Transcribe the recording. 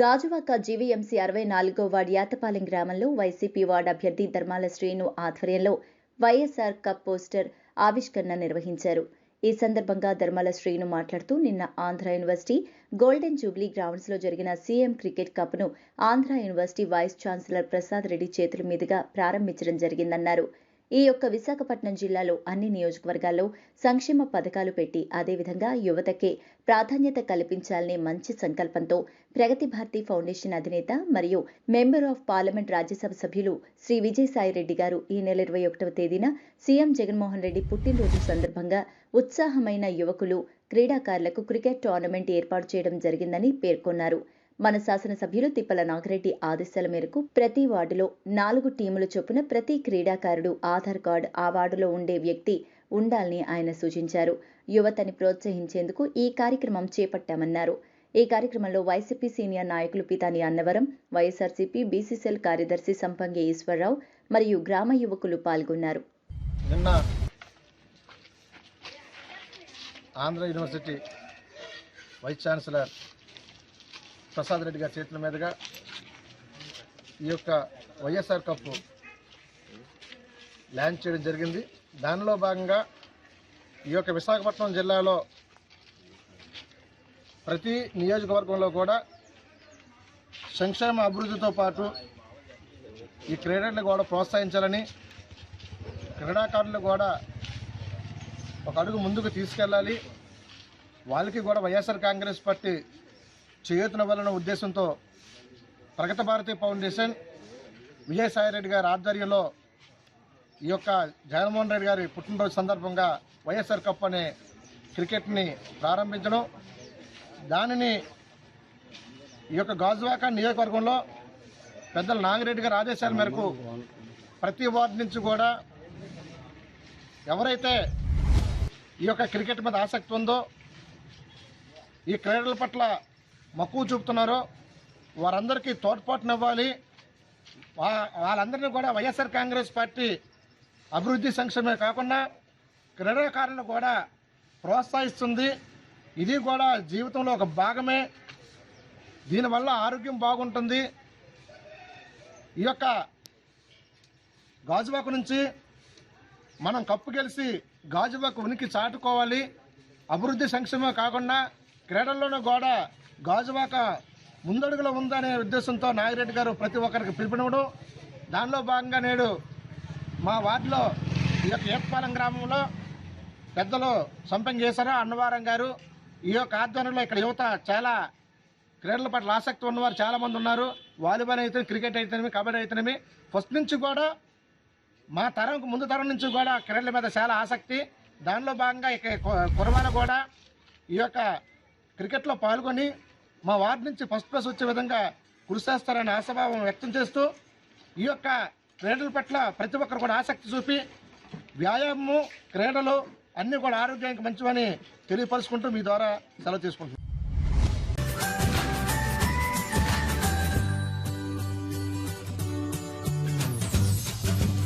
Gajuwaka GVMC అరవై నాలుగో ward Yatapalem గ్రామంలో వైసీపీ వార్డు అభ్యర్థి ధర్మాల శ్రీను ఆధ్వర్యంలో వైఎస్ఆర్ కప్ పోస్టర్ ఆవిష్కరణ నిర్వహించారు. ఈ సందర్భంగా ధర్మాల శ్రీను మాట్లాడుతూ నిన్న ఆంధ్ర యూనివర్సిటీ గోల్డెన్ జూబ్లీ గ్రౌండ్స్లో జరిగిన CM cricket కప్ను Andhra university vice chancellor Prasad Reddy చేతుల మీదుగా ప్రారంభించడం జరిగిందన్నారు. ఈ యొక్క విశాఖపట్నం జిల్లాలో అన్ని నియోజకవర్గాల్లో సంక్షేమ పథకాలు పెట్టి అదేవిధంగా యువతకే ప్రాధాన్యత కల్పించాలనే మంచి సంకల్పంతో ప్రగతి భారతి ఫౌండేషన్ అధినేత మరియు మెంబర్ ఆఫ్ పార్లమెంట్ రాజ్యసభ సభ్యులు శ్రీ విజయసాయిరెడ్డి గారు ఈ నెల ఇరవై ఒకటవ తేదీన సీఎం జగన్మోహన్ రెడ్డి పుట్టినరోజు సందర్భంగా ఉత్సాహమైన యువకులు క్రీడాకారులకు క్రికెట్ టోర్నమెంట్ ఏర్పాటు చేయడం జరిగిందని పేర్కొన్నారు. మన శాసనసభ్యులు తిప్పల నాగిరెడ్డి ఆదేశాల మేరకు ప్రతి వార్డులో నాలుగు టీముల చొప్పున ప్రతి క్రీడాకారుడు ఆధార్ కార్డు ఆ వార్డులో ఉండే వ్యక్తి ఉండాలని ఆయన సూచించారు. యువతని ప్రోత్సహించేందుకు ఈ కార్యక్రమం చేపట్టామన్నారు. ఈ కార్యక్రమంలో వైసీపీ సీనియర్ నాయకులు పితాని అన్నవరం వైఎస్ఆర్సీపీ బీసీసీఎల్ కార్యదర్శి సంపంగి ఈశ్వరరావు మరియు గ్రామ యువకులు పాల్గొన్నారు. నిన్న Andhra university vice chancellor Prasad Reddy గారి చేతుల మీదుగా ఈ యొక్క వైఎస్ఆర్ కప్పు ల్యాండ్ చేయడం జరిగింది. దానిలో భాగంగా ఈ యొక్క విశాఖపట్నం జిల్లాలో ప్రతి నియోజకవర్గంలో కూడా సంక్షేమ అభివృద్ధితో పాటు ఈ క్రీడలను కూడా ప్రోత్సహించాలని క్రీడాకారులు కూడా ఒక అడుగు ముందుకు తీసుకెళ్ళాలి. వాళ్ళకి కూడా వైఎస్ఆర్ కాంగ్రెస్ పార్టీ చేయూతనివ్వాలన్న ఉద్దేశంతో ప్రగత భారతి ఫౌండేషన్ విజయసాయిరెడ్డి గారి ఆధ్వర్యంలో ఈ యొక్క జగన్మోహన్ రెడ్డి గారి పుట్టినరోజు సందర్భంగా వైఎస్ఆర్ కప్ అనే క్రికెట్ని ప్రారంభించడం. దానిని ఈ యొక్క గాజువాక నియోజకవర్గంలో పెద్దల నాగిరెడ్డి గారి ఆదేశాల మేరకు ప్రతి వార్డు నుంచి కూడా ఎవరైతే ఈ యొక్క క్రికెట్ మీద ఆసక్తి ఉందో ఈ క్రీడల పట్ల మక్కువ చూపుతున్నారో వారందరికీ తోడ్పాటునివ్వాలి వా వాళ్ళందరినీ కూడా వైఎస్ఆర్ కాంగ్రెస్ పార్టీ అభివృద్ధి సంక్షేమే కాకుండా క్రీడాకారులను కూడా ప్రోత్సహిస్తుంది. ఇది కూడా జీవితంలో ఒక భాగమే. దీనివల్ల ఆరోగ్యం బాగుంటుంది. ఈ యొక్క గాజువాకు నుంచి మనం కప్పు గెలిచి గాజువాకు ఉనికి చాటుకోవాలి. అభివృద్ధి సంక్షేమమే కాకుండా క్రీడల్లోనూ కూడా గాజువాక ముందడుగులో ఉందనే ఉద్దేశంతో నాగిరెడ్డి గారు ప్రతి ఒక్కరికి పిలుపునివ్వడం. దానిలో భాగంగా నేడు మా వార్డులో ఈ యొక్క ఏత్పాలెం గ్రామంలో పెద్దలు సంపంగేశ్వర అన్నవారం గారు. ఈ యొక్క ఆధ్వర్యంలో ఇక్కడ యువత చాలా క్రీడల పట్ల ఆసక్తి ఉన్నవారు చాలామంది ఉన్నారు. వాలీబాల్ అయితే క్రికెట్ అయితేనేమి కబడ్డీ అయితేనేమి. ఫస్ట్ నుంచి కూడా మా తరం ముందు తరం నుంచి కూడా క్రీడల మీద చాలా ఆసక్తి. దానిలో భాగంగా ఇక కు- కురవాలు కూడా ఈ యొక్క క్రికెట్లో పాల్గొని మా వార్డు నుంచి ఫస్ట్ ప్లేస్ వచ్చే విధంగా కృషి చేస్తారని ఆశాభావం వ్యక్తం చేస్తూ ఈ యొక్క క్రీడల పట్ల ప్రతి ఒక్కరు కూడా ఆసక్తి చూపి వ్యాయామము క్రీడలు అన్నీ కూడా ఆరోగ్యానికి మంచివని తెలియపరుచుకుంటూ మీ ద్వారా సెలవు తీసుకుంటున్నాను